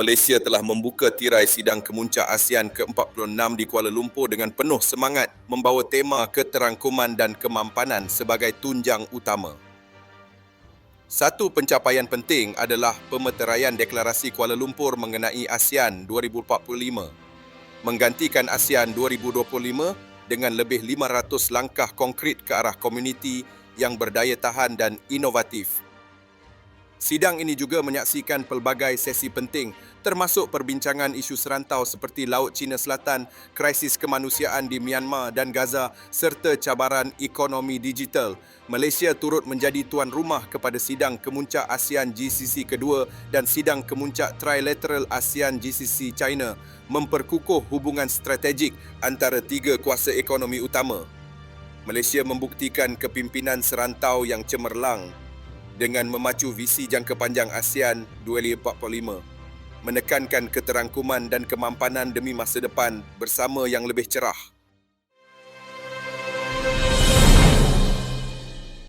Malaysia telah membuka tirai sidang kemuncak ASEAN ke-46 di Kuala Lumpur dengan penuh semangat membawa tema keterangkuman dan kemampanan sebagai tunjang utama. Satu pencapaian penting adalah pemeteraian deklarasi Kuala Lumpur mengenai ASEAN 2045, menggantikan ASEAN 2025 dengan lebih 500 langkah konkret ke arah komuniti yang berdaya tahan dan inovatif Sidang ini juga menyaksikan pelbagai sesi penting termasuk perbincangan isu serantau seperti Laut Cina Selatan, krisis kemanusiaan di Myanmar dan Gaza serta cabaran ekonomi digital. Malaysia turut menjadi tuan rumah kepada sidang kemuncak ASEAN GCC kedua dan sidang kemuncak trilateral ASEAN GCC China memperkukuh hubungan strategik antara tiga kuasa ekonomi utama. Malaysia membuktikan kepimpinan serantau yang cemerlang dengan memacu visi jangka panjang ASEAN 2045, menekankan keterangkuman dan kemampanan demi masa depan bersama yang lebih cerah.